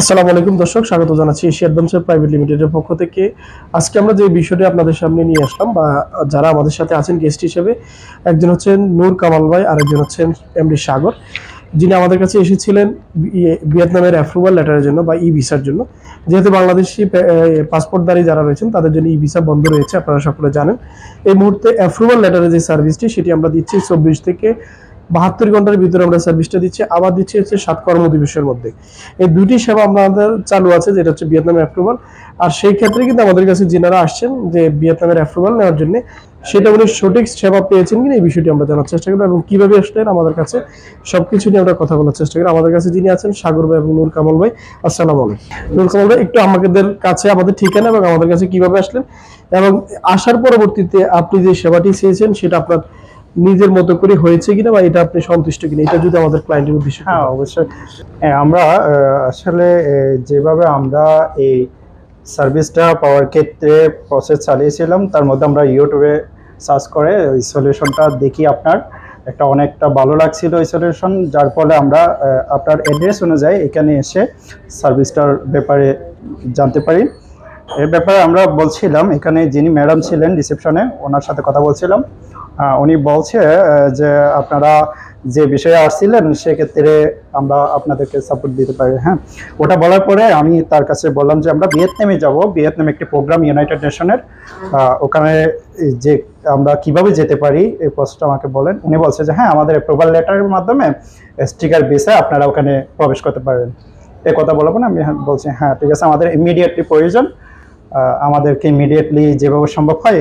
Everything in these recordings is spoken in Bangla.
আসসালামু আলাইকুম দর্শক, স্বাগত জানাচ্ছি এশিয়া অ্যাডভেঞ্চার প্রাইভেট লিমিটেডের পক্ষ থেকে। আজকে আমরা যে বিষয়টি আপনাদের সামনে নিয়ে আসলাম বা যারা আমাদের সাথে আছেন গেস্ট হিসেবে, একজন হচ্ছেন নূর কামাল ভাই আর একজন হচ্ছেন এমডি সাগর। যিনি আমাদের কাছে এসেছিলেন ভিয়েতনামের অ্যাপ্রুভাল লেটারের জন্য বা ই ভিসার জন্য। যেহেতু বাংলাদেশি পাসপোর্টধারী যারা রয়েছেন, তাদের জন্য ই ভিসা বন্ধ রয়েছে, আপনারা সকলে জানেন। এই মুহূর্তে অ্যাপ্রুভাল লেটারের যে সার্ভিসটি সেটি আমরা দিচ্ছি চব্বিশ থেকে বাহাত্তর ঘণ্টার ভিতরে আমরা সার্ভিসটা দিচ্ছি। আবার দিচ্ছি হচ্ছে সাত কর্মদিবসের মধ্যে। এই দুটি সেবা আমাদের চালু আছে, যেটা হচ্ছে ভিয়েতনামের অ্যাপ্রুভাল আর সেই ক্ষেত্রে কিন্তু আমাদের কাছে যিনারা আসছেন যে ভিয়েতনামের অ্যাপ্রুভাল নেওয়ার জন্য, সেটা উনি সঠিক সেবা পেয়েছেন কিনা এই বিষয়টি আমরা জানার চেষ্টা করব এবং কীভাবে আসলেন আমাদের কাছে সবকিছু নিয়ে আমরা কথা বলার চেষ্টা করি আমাদের কাছে যিনি আছেন, সাগর ভাই এবং নূর কামাল ভাই, আসসালাম আলাইকুম। নূর কামাল ভাই, একটু আমাদের কাছে আমাদের ঠিকানা এবং আমাদের কাছে কীভাবে আসলেন এবং আসার পরবর্তীতে আপনি যে সেবাটি চেয়েছেন, সেটা আপনার নিজের মতো করে হয়েছে কিনা বা এটা আপনি সন্তুষ্ট কিনা এটা যদি আমাদের ক্লায়েন্টের উদ্দেশ্যে হ্যাঁ অবশ্যই। হ্যাঁ, আমরা আসলে যেভাবে আমরা এই সার্ভিসটা পাওয়ার ক্ষেত্রে প্রসেস চালিয়েছিলাম তার মধ্যে আমরা ইউটিউবে সার্চ করে ওই সলিউশনটা দেখি আপনার। একটা অনেকটা ভালো লাগছিল ওই সলিউশন যার ফলে আমরা আপনার অ্যাড্রেস অনুযায়ী এখানে এসে সার্ভিসটার ব্যাপারে জানতে পারি। এর ব্যাপারে আমরা বলছিলাম এখানে যিনি ম্যাডাম ছিলেন রিসেপশনে ওনার সাথে কথা বলছিলাম। উনি বলছে যে আপনারা যে বিষয়ে আসছিলেন, সেক্ষেত্রে আমরা আপনাদেরকে সাপোর্ট দিতে পারি। হ্যাঁ ওটা বলার পরে আমি তার কাছে বললাম যে, আমরা ভিয়েতনামে যাব। ভিয়েতনামে একটি প্রোগ্রাম ইউনাইটেড নেশনের ওখানে যে আমরা কীভাবে যেতে পারি, এই প্রশ্নটা আমাকে বলেন। উনি বলছে যে হ্যাঁ আমাদের অ্যাপ্রুভাল লেটারের মাধ্যমে স্টিকার ভিসা আপনারা ওখানে প্রবেশ করতে পারেন এ কথা বলব না, আমি হ্যাঁ বলছি হ্যাঁ ঠিক আছে, আমাদের ইমিডিয়েটলি প্রয়োজন। আমাদেরকে ইমিডিয়েটলি যেভাবে সম্ভব হয়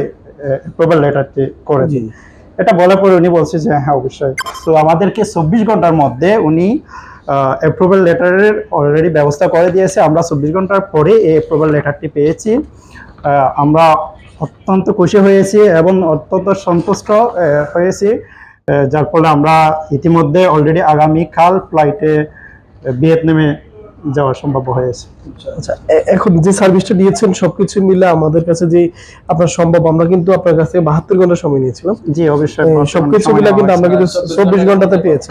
অ্যাপ্রুভাল লেটারটি করে দিন এটা বলার পরে উনি বলছে যে হ্যাঁ অবশ্যই। তো আমাদেরকে চব্বিশ ঘণ্টার মধ্যে উনি অ্যাপ্রুভাল লেটারের অলরেডি ব্যবস্থা করে দিয়েছে। আমরা চব্বিশ ঘণ্টার পরে এই অ্যাপ্রুভাল লেটারটি পেয়েছি। আমরা অত্যন্ত খুশি হয়েছি এবং অত্যন্ত সন্তুষ্ট হয়েছি। যার ফলে আমরা ইতিমধ্যে অলরেডি আগামীকাল ফ্লাইটে ভিয়েতনামে যাওয়া সম্ভব হয়েছে। আচ্ছা এখন যে সার্ভিসটা দিয়েছেন সবকিছু মিলে আমাদের কাছে যে আপনার সম্ভব আমরা কিন্তু আপনার কাছে বাহাত্তর ঘণ্টা সময় নিয়েছিলাম। জি অবশ্যই। সবকিছু মিলে কিন্তু আমরা কিন্তু চব্বিশ ঘন্টাতে পেয়েছি।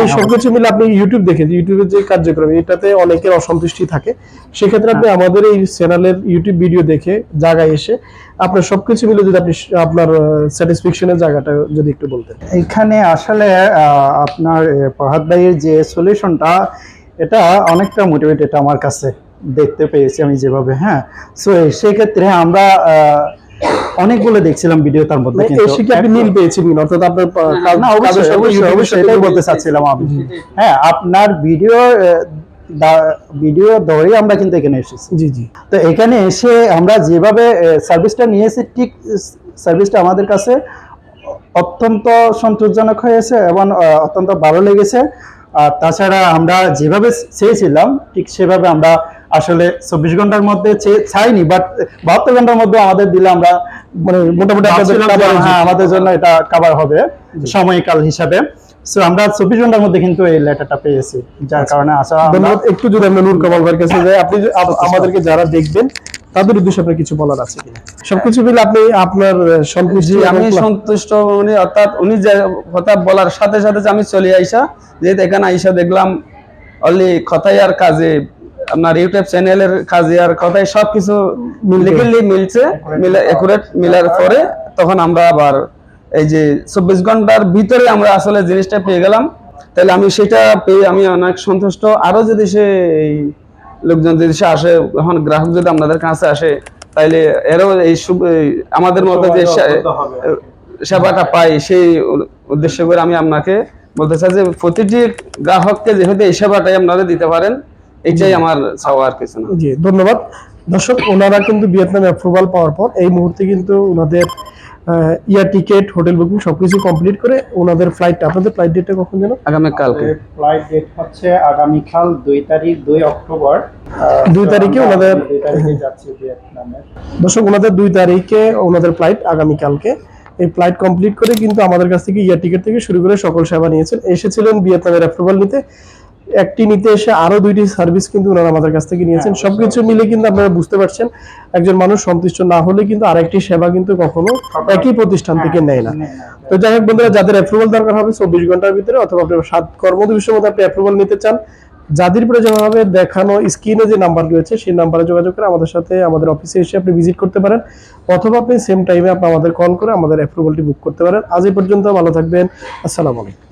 এই সবকিছু মিলে আপনি ইউটিউব দেখে ইউটিউবের যে কার্যক্রম এটাতে অনেকের অসন্তুষ্টি থাকে। সেক্ষেত্রে আপনি আমাদের এই চ্যানেলের ইউটিউব ভিডিও দেখে জায়গায় এসে আপনার সবকিছু মিলে যদি আপনি আপনার স্যাটিসফ্যাকশনের জায়গাটা যদি একটু বলতেন। এখানে আসলে আহ, আপনার ফরহাদ ভাইয়ের যে সলিউশনটা এটা অনেকটা মোটিভেটেড আমার কাছে দেখতে পেয়েছি আমি যেভাবে হ্যাঁ। সো সেক্ষেত্রে আমরা অনেকগুলো দেখছিলাম ভিডিও তার মধ্যে কিন্তু। এসে কি আপনি মিল পেয়েছেন কিনা অর্থাৎ আপনার না অবশ্যই অবশ্যই অবশ্যই এটাই বলতে চাচ্ছিলাম আমি। হ্যাঁ আপনার ভিডিও ভিডিও ধরেই আমরা কিন্তু এখানে এসেছি। জি জি। তো এখানে এসে আমরা যেভাবে সার্ভিসটা নিয়েছি ঠিক সার্ভিসটা আমাদের কাছে অত্যন্ত সন্তোষজনক হয়েছে এবং অত্যন্ত ভালো লেগেছে। আর তাছাড়া আমরা যেভাবে চেয়েছিলাম ঠিক সেভাবে আমরা আসলে চব্বিশ ঘণ্টার মধ্যে চাইনি বাট বাহাত্তর ঘণ্টার মধ্যে আমাদের দিলে আমরা মানে মোটামুটি। হ্যাঁ আমাদের জন্য এটা কাভার হবে সময়কাল হিসাবে। সো আমরা চব্বিশ ঘণ্টার মধ্যে কিন্তু এই লেটারটা পেয়েছি যার কারণে আশা আমরা- ধন্যবাদ। একটু যদি আমরা নূর কামাল ভাইয়ের কাছে যাই আপনি আমাদেরকে যারা দেখবেন তাদের উদ্দেশ্যে আপনার কিছু বলার আছে কিনা? সবকিছু মিলে আপনি আপনার সন্তুষ্টি আমি সন্তুষ্ট উনি অর্থাৎ উনি যে কথা বলার সাথে সাথে আমি চলে আইসা যেহেতু এখানে আইসা দেখলাম অনলি কথাই আর কাজে আপনার ইউটিউব চ্যানেলের কাজে আর কথাই সবকিছু লিগেলি মিলছে মিলে একুরেট মিলার পরে তখন আমরা আবার এই যে চব্বিশ ঘণ্টার ভিতরে আমরা আসলে জিনিসটা পেয়ে গেলাম। তাহলে আমি সেটা পেয়ে আমি অনেক সন্তুষ্ট। আরও যদি সে এই লোকজন যদি আসে এখন গ্রাহক যদি আপনাদের কাছে আসে তাইলে এরও এই আমাদের মতো যে সেবাটা পাই সেই উদ্দেশ্য করে আমি আপনাকে বলতে চাই যে প্রতিটি গ্রাহককে যেহেতু এই সেবাটাই আপনারা দিতে পারেন এটাই আমার চাওয়া আর কিছু না। জি ধন্যবাদ। দর্শক ওনারা কিন্তু ভিয়েতনাম অ্যাপ্রুভাল পাওয়ার পর এই মুহূর্তে কিন্তু ওনাদের ইয়ার টিকেট হোটেল বুকিং সবকিছু কমপ্লিট করে ওনাদের ফ্লাইট আপনাদের ফ্লাইট ডেটটা কখন যেন? আগামী কালকে। ফ্লাইট ডেট হচ্ছে আগামীকাল দুই তারিখ দুই অক্টোবর। দুই তারিখে ওনাদের- তারিখে যাচ্ছি ভিয়েতনামে দর্শক ওনাদের দুই তারিখে ওনাদের ফ্লাইট আগামীকালকে। এই ফ্লাইট কমপ্লিট করে কিন্তু আমাদের কাছ থেকে ইয়ার টিকিট থেকে শুরু করে সকল সেবা নিয়েছেন। এসেছিলেন ভিয়েতনামের অ্যাপ্রুভাল নিতে। একটি নিতে এসে আরও দুইটি সার্ভিস কিন্তু ওনারা আমাদের কাছ থেকে নিয়েছেন। সবকিছু মিলে কিন্তু আপনারা বুঝতে পারছেন একজন মানুষ সন্তুষ্ট না হলে কিন্তু আরেকটি সেবা কিন্তু কখনো একই প্রতিষ্ঠান থেকে নেয় না। তো যাই হোক বন্ধুরা যাদের অ্যাপ্রুভাল দরকার হবে চব্বিশ ঘণ্টার ভিতরে অথবা আপনার সাত কর্মদিবসের মধ্যে আপনি অ্যাপ্রুভাল নিতে চান যাদের প্রয়োজন হবে দেখানো স্ক্রিনে যে নাম্বার রয়েছে সেই নাম্বারে যোগাযোগ করে আমাদের সাথে আমাদের অফিসে এসে আপনি ভিজিট করতে পারেন অথবা আপনি সেম টাইমে আপনি আমাদের কল করে আমাদের অ্যাপ্রুভালটি বুক করতে পারেন। আজ এই পর্যন্ত ভালো থাকবেন আসসালামু আলাইকুম।